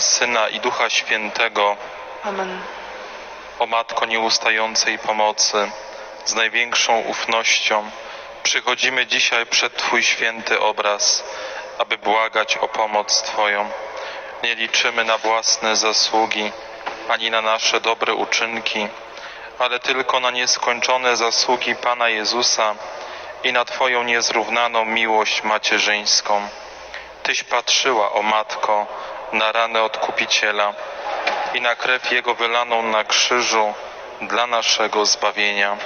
I Syna i Ducha Świętego, Amen. o Matko nieustającej pomocy, z największą ufnością przychodzimy dzisiaj przed Twój święty obraz, aby błagać o pomoc Twoją. Nie liczymy na własne zasługi, ani na nasze dobre uczynki, ale tylko na nieskończone zasługi Pana Jezusa i na Twoją niezrównaną miłość macierzyńską. Tyś patrzyła, o Matko, na ranę Odkupiciela i na krew Jego wylaną na krzyżu dla naszego zbawienia.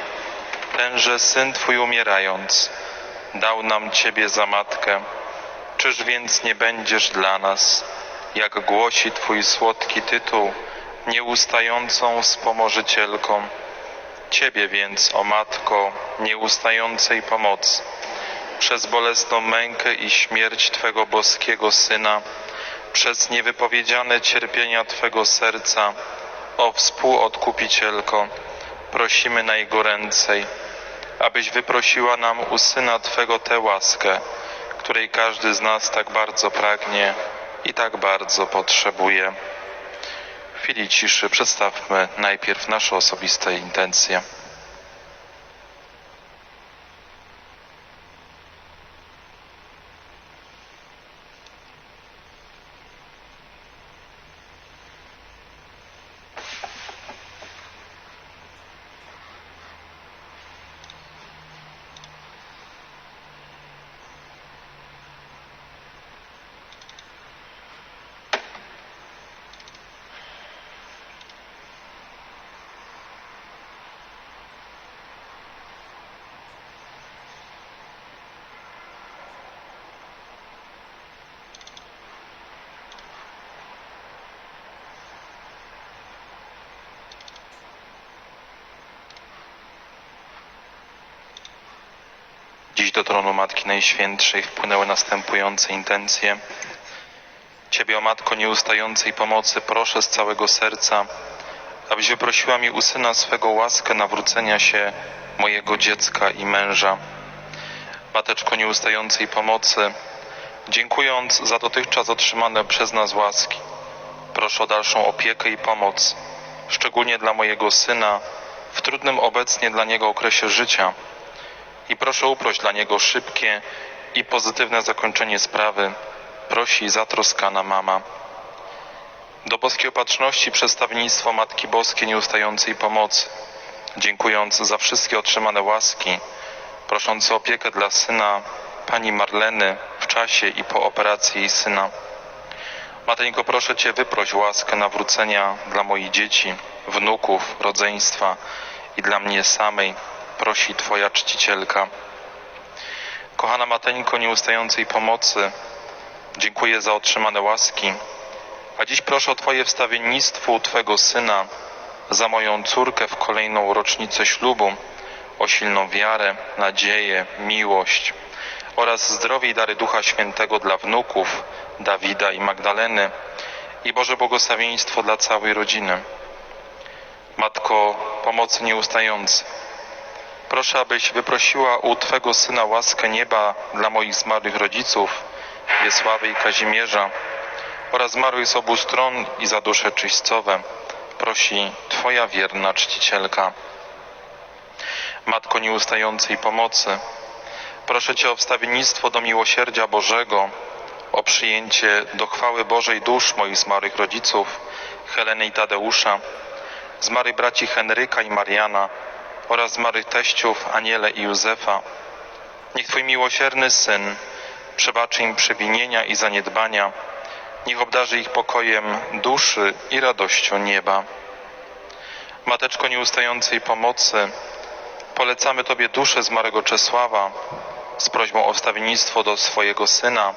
Tenże Syn Twój umierając, dał nam Ciebie za Matkę. Czyż więc nie będziesz dla nas, jak głosi Twój słodki tytuł, nieustającą wspomożycielką? Ciebie więc, o Matko, nieustającej pomocy, przez bolesną mękę i śmierć Twego boskiego Syna, przez niewypowiedziane cierpienia Twego serca, o współodkupicielko, prosimy najgoręcej, abyś wyprosiła nam u Syna Twego tę łaskę, której każdy z nas tak bardzo pragnie i tak bardzo potrzebuje. W chwili ciszy przedstawmy najpierw nasze osobiste intencje. Dziś do tronu Matki Najświętszej wpłynęły następujące intencje. Ciebie, o Matko nieustającej pomocy, proszę z całego serca, abyś wyprosiła mi u Syna swego łaskę nawrócenia się mojego dziecka i męża. Mateczko nieustającej pomocy, dziękując za dotychczas otrzymane przez nas łaski, proszę o dalszą opiekę i pomoc, szczególnie dla mojego syna, w trudnym obecnie dla niego okresie życia i proszę uproś dla niego szybkie i pozytywne zakończenie sprawy, prosi zatroskana mama. Do boskiej opatrzności przedstawienictwo Matki Boskiej nieustającej pomocy, dziękując za wszystkie otrzymane łaski, prosząc o opiekę dla syna pani Marleny w czasie i po operacji jej syna. Mateńko, proszę Cię, wyproś łaskę nawrócenia dla moich dzieci, wnuków, rodzeństwa i dla mnie samej, prosi Twoja czcicielka. Kochana Mateńko nieustającej pomocy, dziękuję za otrzymane łaski, a dziś proszę o Twoje wstawiennictwo Twego Syna, za moją córkę w kolejną rocznicę ślubu, o silną wiarę, nadzieję, miłość oraz zdrowie i dary Ducha Świętego dla wnuków Dawida i Magdaleny i Boże błogosławieństwo dla całej rodziny. Matko pomocy nieustającej, Proszę, abyś wyprosiła u Twego Syna łaskę nieba dla moich zmarłych rodziców, Wiesławy i Kazimierza oraz zmarłych z obu stron i za dusze czyścowe. Prosi Twoja wierna czcicielka. Matko nieustającej pomocy, proszę Cię o wstawiennictwo do miłosierdzia Bożego, o przyjęcie do chwały Bożej dusz moich zmarłych rodziców, Heleny i Tadeusza, zmarłych braci Henryka i Mariana, oraz zmarłych teściów Aniele i Józefa. Niech Twój miłosierny Syn przebaczy im przewinienia i zaniedbania, niech obdarzy ich pokojem duszy i radością nieba. Mateczko nieustającej pomocy, polecamy Tobie duszę zmarłego Czesława z prośbą o wstawiennictwo do swojego Syna,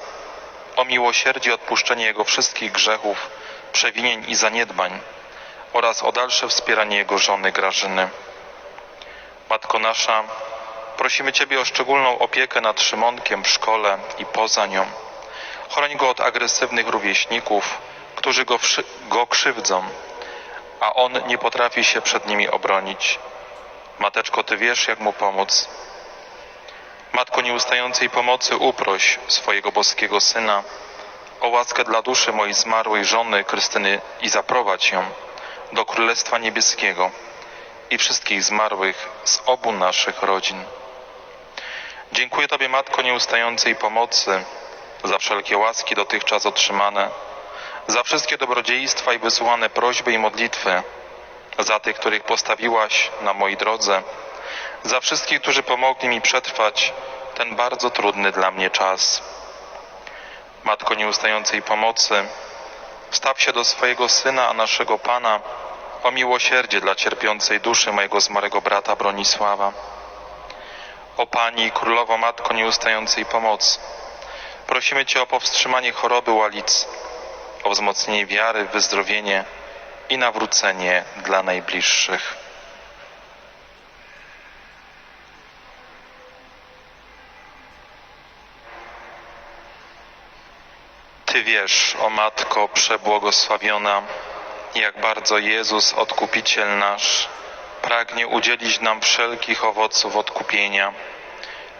o miłosierdzie odpuszczenie Jego wszystkich grzechów, przewinień i zaniedbań oraz o dalsze wspieranie Jego żony Grażyny. Matko nasza, prosimy Ciebie o szczególną opiekę nad Szymonkiem w szkole i poza nią. Chroń go od agresywnych rówieśników, którzy go, go krzywdzą, a on nie potrafi się przed nimi obronić. Mateczko, Ty wiesz, jak mu pomóc. Matko nieustającej pomocy, uproś swojego boskiego Syna, o łaskę dla duszy mojej zmarłej żony Krystyny i zaprowadź ją do Królestwa Niebieskiego i wszystkich zmarłych z obu naszych rodzin. Dziękuję Tobie, Matko nieustającej pomocy, za wszelkie łaski dotychczas otrzymane, za wszystkie dobrodziejstwa i wysłuchane prośby i modlitwy, za tych, których postawiłaś na mojej drodze, za wszystkich, którzy pomogli mi przetrwać ten bardzo trudny dla mnie czas. Matko nieustającej pomocy, wstaw się do swojego Syna, a naszego Pana, o miłosierdzie dla cierpiącej duszy mojego zmarłego brata Bronisława. O Pani, Królowo Matko nieustającej pomocy, prosimy Cię o powstrzymanie choroby łalic, o wzmocnienie wiary, wyzdrowienie i nawrócenie dla najbliższych. Ty wiesz, o Matko przebłogosławiona, jak bardzo Jezus, Odkupiciel nasz, pragnie udzielić nam wszelkich owoców odkupienia.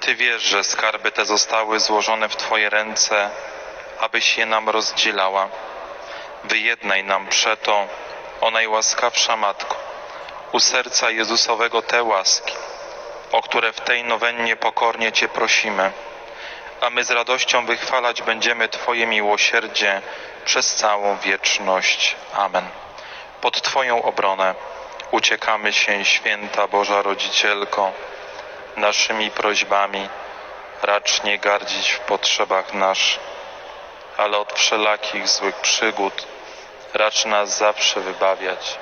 Ty wiesz, że skarby te zostały złożone w Twoje ręce, abyś je nam rozdzielała. Wyjednaj nam przeto, o najłaskawsza Matko, u serca Jezusowego te łaski, o które w tej nowennie pokornie Cię prosimy a my z radością wychwalać będziemy Twoje miłosierdzie przez całą wieczność. Amen. Pod Twoją obronę uciekamy się, święta Boża Rodzicielko, naszymi prośbami, racz nie gardzić w potrzebach naszych, ale od wszelakich złych przygód racz nas zawsze wybawiać.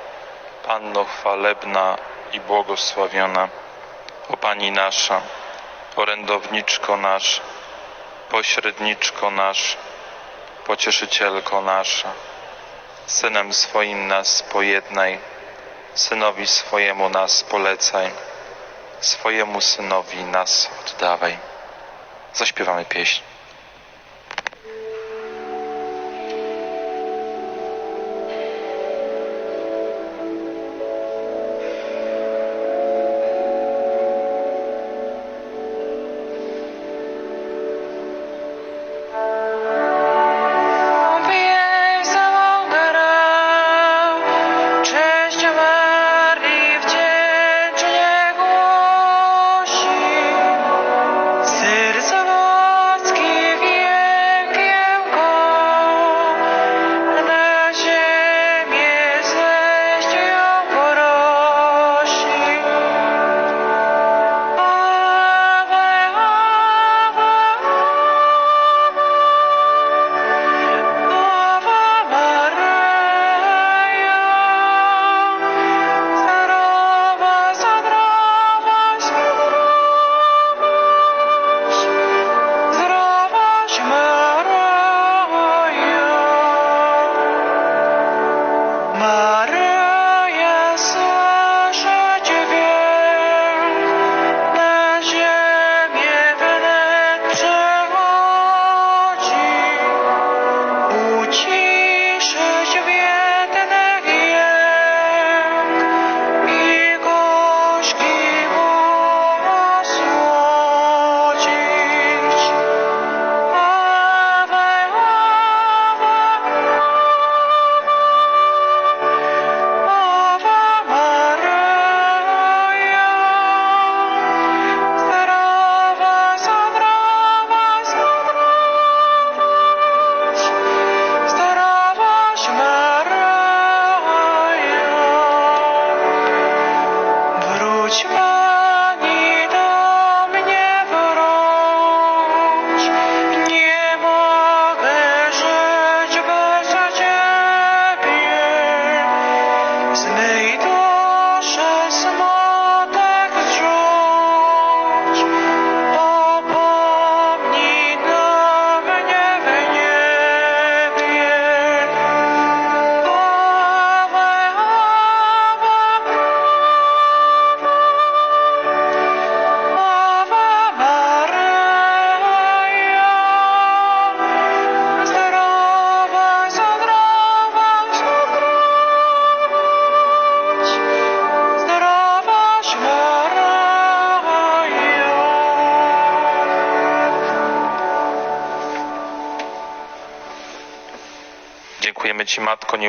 Panno chwalebna i błogosławiona, o Pani nasza, orędowniczko nasza, pośredniczko nasz, pocieszycielko nasza, synem swoim nas pojednaj, synowi swojemu nas polecaj, swojemu synowi nas oddawaj. Zaśpiewamy pieśń.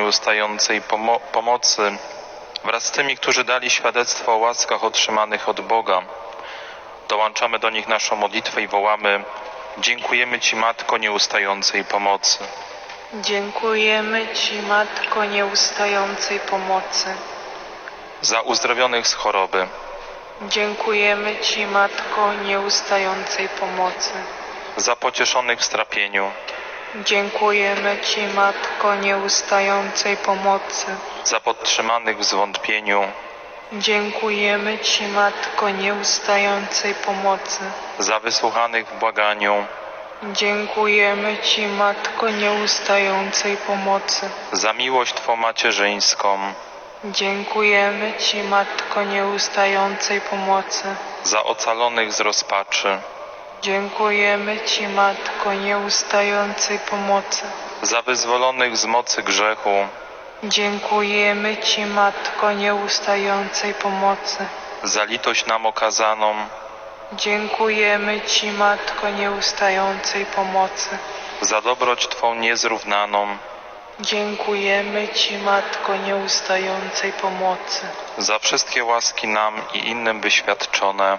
Nieustającej pomo- pomocy, wraz z tymi, którzy dali świadectwo o łaskach otrzymanych od Boga. Dołączamy do nich naszą modlitwę i wołamy: Dziękujemy Ci, Matko nieustającej pomocy. Dziękujemy Ci, Matko nieustającej pomocy. Za uzdrowionych z choroby, Dziękujemy Ci, Matko nieustającej pomocy. za pocieszonych w strapieniu, Dziękujemy Ci, Matko nieustającej pomocy. za podtrzymanych w zwątpieniu, Dziękujemy Ci, Matko nieustającej pomocy. za wysłuchanych w błaganiu, Dziękujemy Ci, Matko nieustającej pomocy. za miłość Twą macierzyńską, Dziękujemy Ci, Matko nieustającej pomocy. za ocalonych z rozpaczy, Dziękujemy Ci, Matko nieustającej pomocy. za wyzwolonych z mocy grzechu, Dziękujemy Ci, Matko nieustającej pomocy. za litość nam okazaną, Dziękujemy Ci, Matko nieustającej pomocy. za dobroć Twą niezrównaną, Dziękujemy Ci, Matko nieustającej pomocy. za wszystkie łaski nam i innym wyświadczone,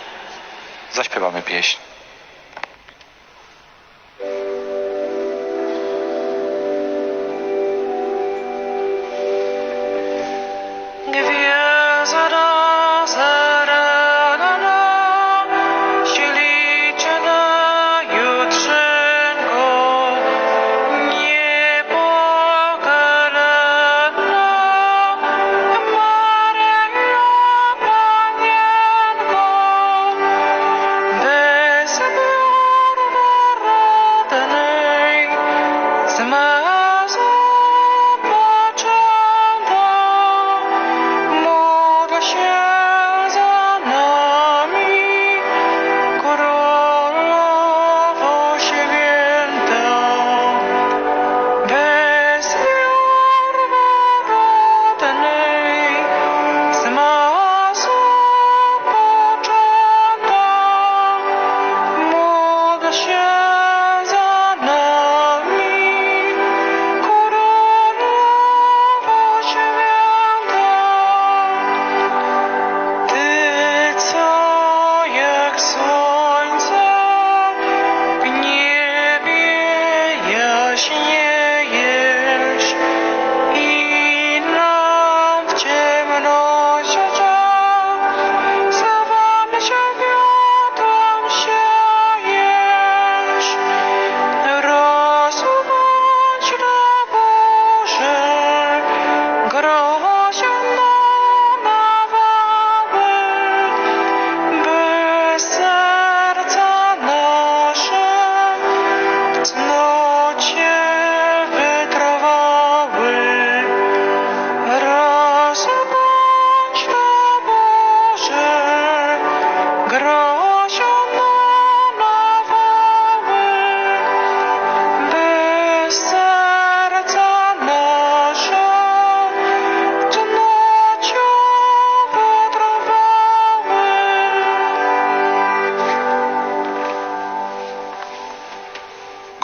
Zaśpiewamy pieśń.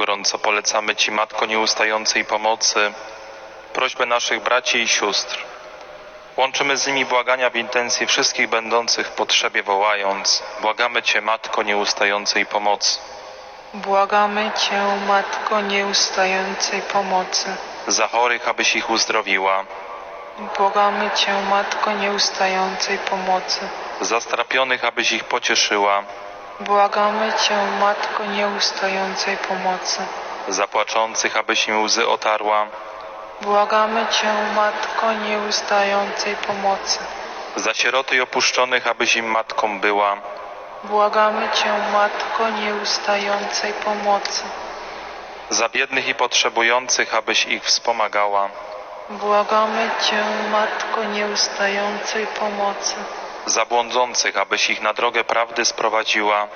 Gorąco polecamy Ci, Matko nieustającej pomocy, prośbę naszych braci i sióstr. Łączymy z nimi błagania w intencji wszystkich będących w potrzebie, wołając: Błagamy Cię, Matko nieustającej pomocy, Błagamy Cię, Matko nieustającej pomocy. za chorych, abyś ich uzdrowiła, Błagamy Cię, Matko nieustającej pomocy. za strapionych, abyś ich pocieszyła, Błagamy Cię, Matko nieustającej pomocy. za płaczących, abyś im łzy otarła, Błagamy Cię, Matko nieustającej pomocy. za sieroty i opuszczonych, abyś im matką była, Błagamy Cię, Matko nieustającej pomocy. za biednych i potrzebujących, abyś ich wspomagała, Błagamy Cię, Matko nieustającej pomocy. Za błądzących, abyś ich na drogę prawdy sprowadziła,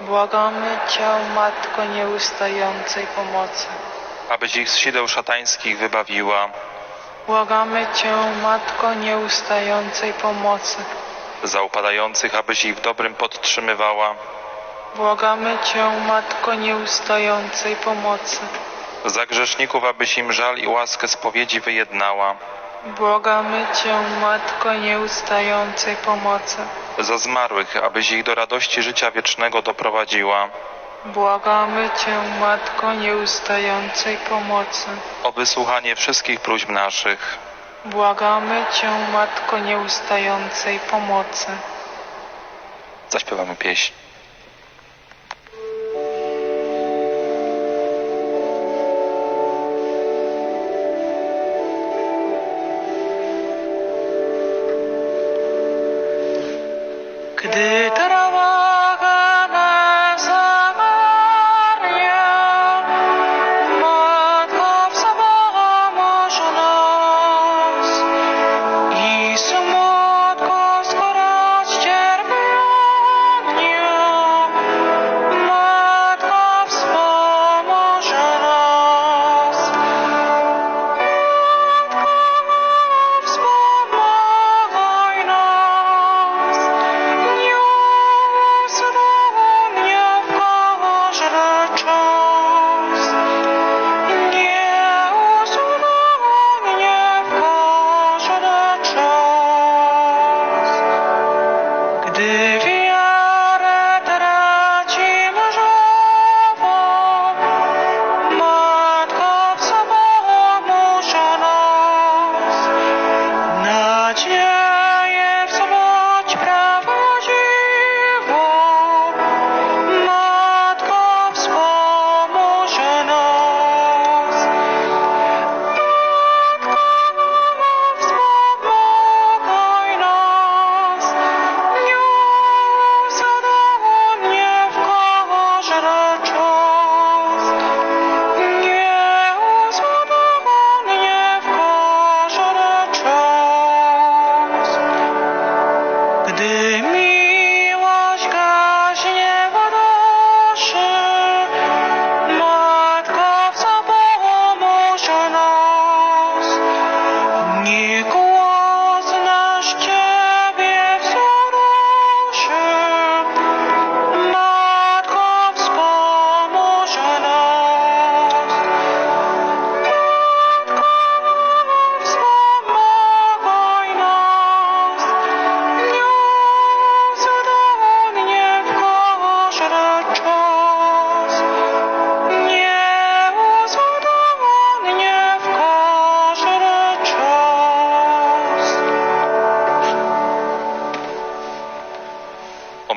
Błagamy Cię, Matko nieustającej pomocy. abyś ich z sideł szatańskich wybawiła, Błagamy Cię, Matko nieustającej pomocy. za upadających, abyś ich w dobrym podtrzymywała, Błagamy Cię, Matko nieustającej pomocy. za grzeszników, abyś im żal i łaskę spowiedzi wyjednała, Błagamy Cię, Matko nieustającej pomocy. za zmarłych, abyś ich do radości życia wiecznego doprowadziła, Błagamy Cię, Matko nieustającej pomocy. o wysłuchanie wszystkich próśb naszych. Błagamy Cię, Matko nieustającej pomocy. Zaśpiewamy pieśń.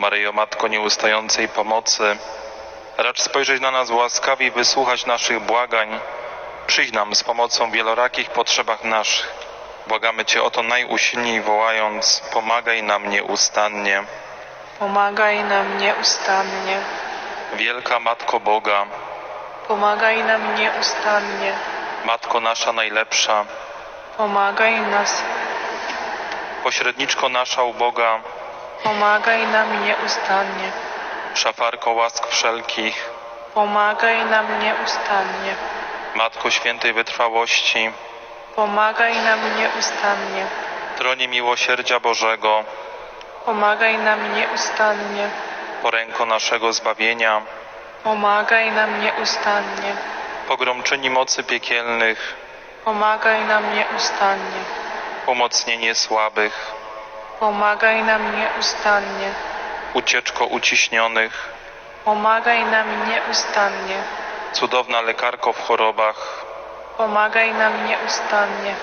Maryjo, Matko nieustającej pomocy, racz spojrzeć na nas łaskawie i wysłuchać naszych błagań. Przyjdź nam z pomocą w wielorakich potrzebach naszych. Błagamy Cię o to najusilniej wołając, pomagaj nam nieustannie. Pomagaj nam nieustannie. Wielka Matko Boga, Pomagaj nam nieustannie. Matko nasza najlepsza, Pomagaj nas. pośredniczko nasza u Boga, Pomagaj nam nieustannie. szafarko łask wszelkich, Pomagaj nam nieustannie. Matko świętej wytrwałości, Pomagaj nam nieustannie. tronie miłosierdzia Bożego, Pomagaj nam nieustannie. poręko naszego zbawienia, Pomagaj nam nieustannie. pogromczyni mocy piekielnych, Pomagaj nam nieustannie. umocnienie słabych, Pomagaj nam nieustannie. ucieczko uciśnionych, Pomagaj nam nieustannie. cudowna lekarko w chorobach, Pomagaj nam nieustannie.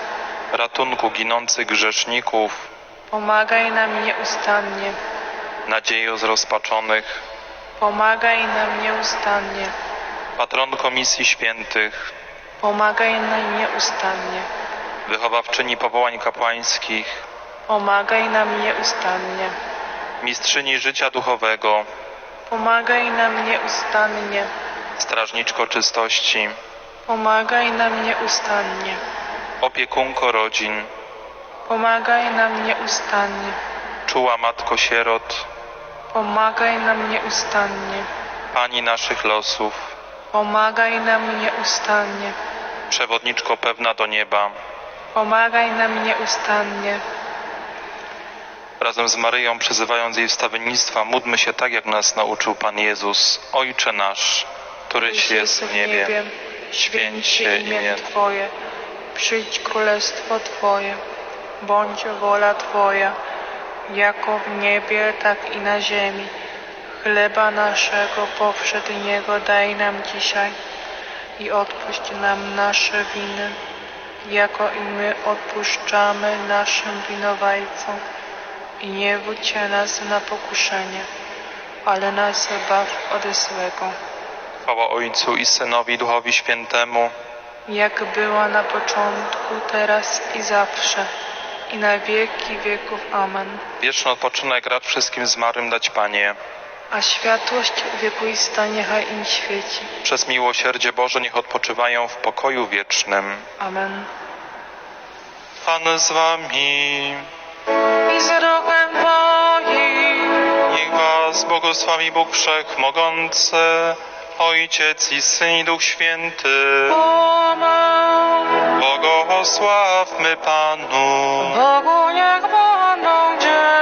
ratunku ginących grzeszników, Pomagaj nam nieustannie. nadziejo zrozpaczonych, Pomagaj nam nieustannie. patronko misji świętych, Pomagaj nam nieustannie. wychowawczyni powołań kapłańskich, Pomagaj nam nieustannie. mistrzyni życia duchowego, Pomagaj nam nieustannie. strażniczko czystości, Pomagaj nam nieustannie. opiekunko rodzin, Pomagaj nam nieustannie. czuła matko sierot, Pomagaj nam nieustannie. pani naszych losów, Pomagaj nam nieustannie. przewodniczko pewna do nieba, Pomagaj nam nieustannie. Razem z Maryją przyzywając jej wstawiennictwa, módlmy się tak, jak nas nauczył Pan Jezus. Ojcze nasz, któryś jest w niebie, święć się imię Twoje, przyjdź królestwo Twoje, bądź wola Twoja, jako w niebie, tak i na ziemi. Chleba naszego powszedniego daj nam dzisiaj i odpuść nam nasze winy, jako i my odpuszczamy naszym winowajcom. I nie wódźcie nas na pokuszenie, ale nas zbaw ode złego. chwała Ojcu i Synowi i Duchowi Świętemu, jak była na początku, teraz i zawsze, i na wieki wieków. Amen. wieczny odpoczynek rad wszystkim zmarłym dać Panie. A światłość wiekuista niechaj im świeci. Przez miłosierdzie Boże niech odpoczywają w pokoju wiecznym. Amen. Pan z Wami, I Twoim, niech Was błogosławi Bóg Wszechmogący, Ojciec i Syn i Duch Święty. Błogosławmy Panu. Bogu niech będą dzień